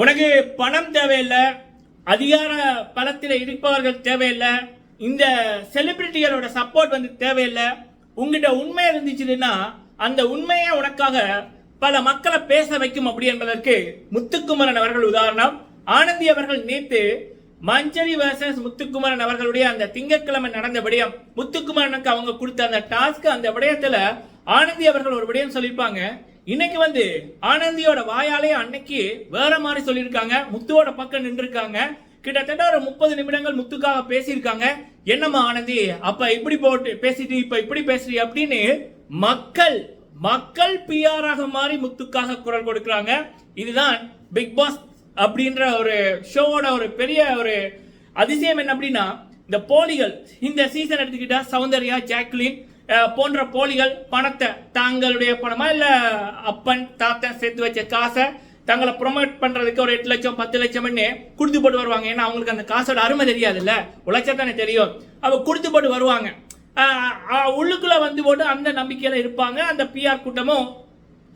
உனக்கு பணம் தேவையில்லை அதிகார பலத்தில் இருப்பவர்கள் தேவையில்லை இந்த செலிபிரிட்டிகளோட சப்போர்ட் வந்து தேவையில்லை உங்ககிட்ட உண்மை இருந்துச்சுன்னா அந்த உண்மையை உனக்காக பல மக்களை பேச வைக்கும் அப்படி என்பதற்கு முத்துக்குமரன் அவர்கள் உதாரணம். ஆனந்தி அவர்கள் நேத்து மஞ்சரி வர்சஸ் முத்துக்குமரன் அவர்களுடைய அந்த திங்கட்கிழமை நடந்த விடயம். முத்துக்குமரனுக்கு அவங்க கொடுத்த அந்த டாஸ்க் அந்த விடயத்துல ஆனந்தி அவர்கள் ஒரு விடயம் சொல்லியிருப்பாங்க. இன்னைக்கு வந்து ஆனந்தியோட வாயாலே அன்னைக்கு வேற மாதிரி சொல்லியிருக்காங்க. முத்துவோட பக்கம் நின்றுருக்காங்க. கிட்டத்தட்ட ஒரு முப்பது நிமிடங்கள் முத்துக்காக பேசியிருக்காங்க. என்னம்மா ஆனந்தி அப்ப இப்படி போட்டு பேசிட்டு இப்ப இப்படி பேசுறீ அப்படின்னு மக்கள் மக்கள் பிஆராக மாறி முத்துக்காக குரல் கொடுக்குறாங்க. இதுதான் பிக் பாஸ் அப்படின்ற ஒரு ஷோவோட ஒரு பெரிய ஒரு அதிசயம் என்ன அப்படின்னா இந்த போலிகள் இந்த சீசன் எடுத்துக்கிட்டா சௌந்தர்யா ஜாக்லின் போன்ற போலிகள் பணத்தை தாங்களுடைய பணமா இல்ல அப்பன் தாத்தன் சேர்த்து வச்ச காசை தங்களை ப்ரொமோட் பண்றதுக்கு ஒரு எட்டு லட்சம் பத்து லட்சம்னு கொடுத்து போட்டு வருவாங்க. ஏன்னா அவங்களுக்கு அந்த காசோட அருமை தெரியாதுல்ல? உழைச்சா தானே தெரியும். அவள் கொடுத்து போட்டு வருவாங்க. உள்ளுக்குள்ளே உள்ளுக்குள்ள வந்து போட்டு அந்த நம்பிக்கையில இருப்பாங்க. அந்த பிஆர் கூட்டமும்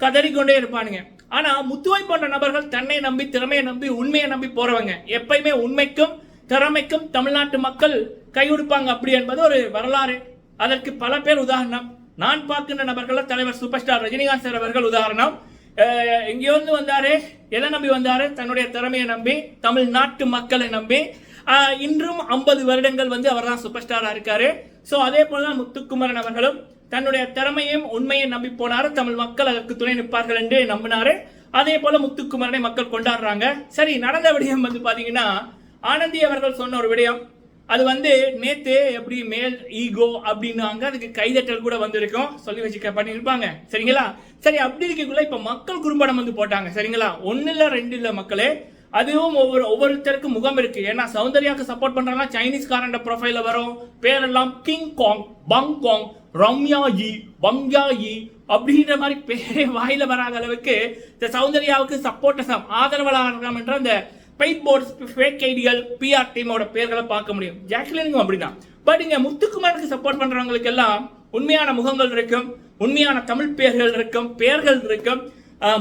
கதறிக்கொண்டே இருப்பானுங்க. ஆனா முத்துவை போன்ற நபர்கள் தன்னை நம்பி திறமையை நம்பி உண்மையை நம்பி போறவங்க. எப்பயுமே உண்மைக்கும் திறமைக்கும் தமிழ்நாட்டு மக்கள் கை கொடுப்பாங்க. அப்படி என்பது ஒரு வரலாறு. அதற்கு பல பேர் உதாரணம். நான் பார்க்கின்ற நபர்கள் தலைவர் சூப்பர் ஸ்டார் ரஜினிகாந்த் சார் அவர்கள் உதாரணம். இங்கேருந்து வந்தாரு எதை நம்பி வந்தாரு? தன்னுடைய திறமையை நம்பி தமிழ்நாட்டு மக்களை நம்பி. இன்றும் ஐம்பது வருடங்கள் வந்து அவர் தான் சூப்பர் ஸ்டாராக இருக்காரு. ஸோ அதே போல தான் முத்துக்குமரன் அவர்களும் தன்னுடைய திறமையும் உண்மையும் நம்பி போனார். தமிழ் மக்கள் அதற்கு துணை நிற்பார்கள் என்று நம்பினாரு. அதே போல முத்துக்குமரனை மக்கள் கொண்டாடுறாங்க. சரி நடந்த விடயம் வந்து பாத்தீங்கன்னா ஆனந்தி அவர்கள் சொன்ன ஒரு விடயம். அது வந்து நேத்து எப்படி மேல் ஈகோ அப்படின்னாங்க. அதுக்கு கைதட்டல் கூட வந்திருக்கும். சொல்லி வச்சுக்க பண்ணியிருப்பாங்க. சரிங்களா? சரி அப்படி இருக்கக்குள்ள இப்போ மக்கள் குறும்படம் வந்து போட்டாங்க. சரிங்களா? ஒன்னு இல்லை ரெண்டு இல்லை மக்களே. அதுவும் ஒவ்வொரு ஒவ்வொருத்தருக்கும் முகம் இருக்கு. ஏன்னா சௌந்தர்யாக்கு சப்போர்ட் பண்றாங்க சைனீஸ் காரண்ட ப்ரொஃபைல வரும். பேரெல்லாம் கிங் காங் பங் காங் ரம்யா யி பங்யா யி அப்படின்ற மாதிரி பேரே வாயில வராத அளவுக்கு இந்த சௌந்தர்யாவுக்கு சப்போர்ட் ஆதரவாளர்கள் என்ற அந்த பெயிட் போர்ட்ஸ் ஃபேக் ஐடிகள் பிஆர் டீமோட பேர்களை பார்க்க முடியும். ஜாக்லினுக்கும் அப்படிதான். பட் இங்கே முத்துக்குமாருக்கு சப்போர்ட் பண்ணுறவங்களுக்கு எல்லாம் உண்மையான முகங்கள் இருக்கும். உண்மையான தமிழ் பெயர்கள் இருக்கும். பெயர்கள் இருக்கும்.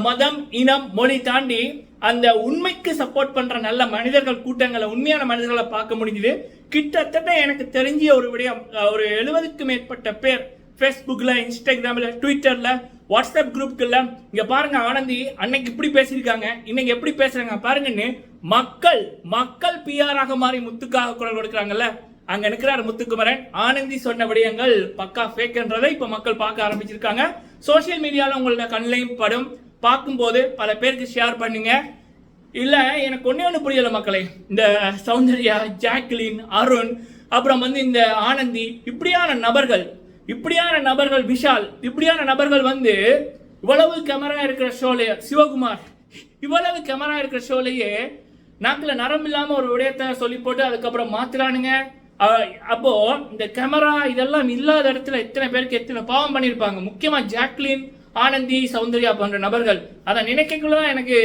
மதம் இனம் மொழி தாண்டி அந்த உண்மைக்கு சப்போர்ட் பண்ற நல்ல மனிதர்கள் கூட்டங்களை உண்மையான மனிதர்களை பார்க்க முடிஞ்சுது. கிட்டத்தட்ட எனக்கு தெரிஞ்ச ஒரு விடயம் ஒரு எழுபதுக்கு மேற்பட்ட பேர் ஃபேஸ்புக்கில் இன்ஸ்டாகிராமில் ட்விட்டரில் வாட்ஸ்அப் குரூப்குள்ள இங்கே பாருங்கள் ஆனந்தி அன்னைக்கு இப்படி பேசியிருக்காங்க இன்னைக்கு எப்படி பேசுகிறாங்க பாருங்கன்னு மக்கள் மக்கள் பிஆராக மாறி முத்துக்காக குரல் கொடுக்குறாங்கல்ல அங்க நிற்கிறார் முத்துக்குமரன். ஆனந்தி சொன்ன விடயங்கள் பக்கா ஃபேக்ன்றதை இப்போ மக்கள் பார்க்க ஆரம்பிச்சிருக்காங்க. சோஷியல் மீடியாவில் உங்களோட கண்ணிலையும் படும். பார்க்கும்போது பல பேருக்கு ஷேர் பண்ணுங்க. இல்லை எனக்கு ஒன்றே ஒன்று புரியலை மக்களே. இந்த சௌந்தர்யா ஜாக்லின் அருண் அப்புறம் வந்து இந்த ஆனந்தி இப்படியான நபர்கள் இப்படியான நபர்கள் விஷால் இப்படியான நபர்கள் வந்து இவ்வளவு கேமரா இருக்கிற ஷோலையே சிவகுமார் இவ்வளவு கேமரா இருக்கிற ஷோலையே நாக்கில் நரம் இல்லாமல் ஒரு விடயத்தை சொல்லி போட்டு அதுக்கப்புறம் மாத்துறானுங்க. அப்போ இந்த கேமரா இதெல்லாம் இல்லாத இடத்துல எத்தனை பேருக்கு எத்தனை பாவம் பண்ணியிருப்பாங்க முக்கியமாக ஜாக்லின் ஆனந்தி சௌந்தர்யா போன்ற நபர்கள். அதை நினைக்கக்குள்ளதான் எனக்கு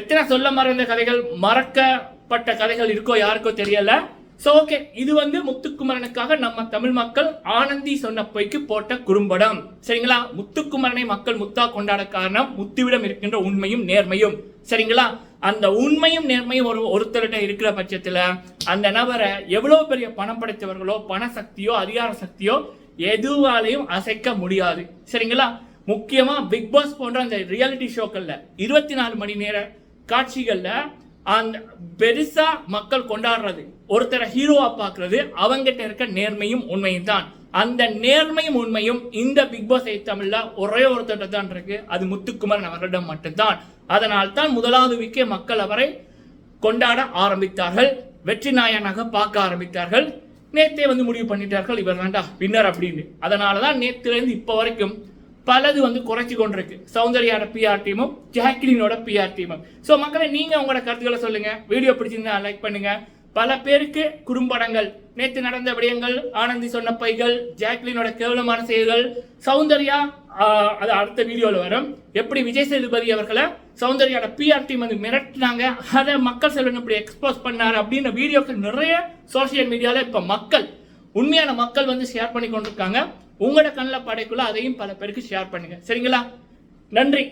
எத்தனை சொல்ல மறந்த கதைகள் மறக்கப்பட்ட கதைகள் இருக்கோ யாருக்கோ தெரியலை. ஸோ ஓகே இது வந்து முத்துக்குமரனுக்காக நம்ம தமிழ் மக்கள் ஆனந்தி சொன்ன பொய்க்கு போட்ட குறும்படம். சரிங்களா? முத்துக்குமரனை மக்கள் முத்தா கொண்டாட காரணம் முத்துவிடம் இருக்கின்ற உண்மையும் நேர்மையும். சரிங்களா? அந்த உண்மையும் நேர்மையும் ஒரு ஒருத்தர்கிட்ட இருக்கிற பட்சத்தில் அந்த நபரை எவ்வளோ பெரிய பணம் படைத்தவர்களோ பண சக்தியோ அதிகார சக்தியோ எதுவாலையும் அசைக்க முடியாது. சரிங்களா? முக்கியமாக பிக் பாஸ் போன்ற அந்த ரியாலிட்டி ஷோக்களில் இருபத்தி நாலு மணி நேர காட்சிகளில் அந்த பெருசா மக்கள் கொண்டாடுறது ஒருத்தரை ஹீரோவா பார்க்குறது அவங்கிட்ட இருக்க நேர்மையும் உண்மையும் தான். அந்த நேர்மையும் உண்மையும் இந்த பிக் பாஸ் எயிட் தமிழ்ல ஒரே ஒருத்தர் தான் இருக்கு. அது முத்துக்குமரன் அவரிடம் மட்டும்தான். அதனால் தான் முதலாவது விக்கே மக்கள் அவரை கொண்டாட ஆரம்பித்தார்கள். வெற்றி நாயனாக பார்க்க ஆரம்பித்தார்கள். நேத்தே வந்து முடிவு பண்ணிட்டார்கள் இவர் வேண்டா வின்னர் அப்படின்னு. அதனால தான் நேற்றுலேருந்து இப்போ வரைக்கும் பலது வந்து குறைச்சி கொண்டிருக்கு. சௌந்தர்யாவோட பிஆர் டீமும் ஜாக்லினோட பிஆர் டீமும் ஸோ மக்களை நீங்கள் உங்களோட கருத்துக்களை சொல்லுங்கள் வீடியோ பிடிச்சிருந்தா லைக் பண்ணுங்கள் பல பேருக்கு குறும்படங்கள். நேற்று நடந்த விடயங்கள் ஆனந்தி சொன்ன பைகள் ஜாக்லினோட கேவலமான செயல்கள். சௌந்தர்யா அது அடுத்த வீடியோவில் வரும். எப்படி விஜய் சேதுபதி அவர்களை சௌந்தர்யாவோட பிஆர் டீம் வந்து மிரட்டினாங்க அதை மக்கள் செல்வன் இப்படி எக்ஸ்போஸ் பண்ணார் அப்படின்ற வீடியோக்கள் நிறைய சோஷியல் மீடியாவில் இப்போ மக்கள் உண்மையான மக்கள் வந்து ஷேர் பண்ணி கொண்டிருக்காங்க. உங்களோட கண்ணில் படைக்குள்ள அதையும் பல பேருக்கு ஷேர் பண்ணுங்க. சரிங்களா? நன்றி.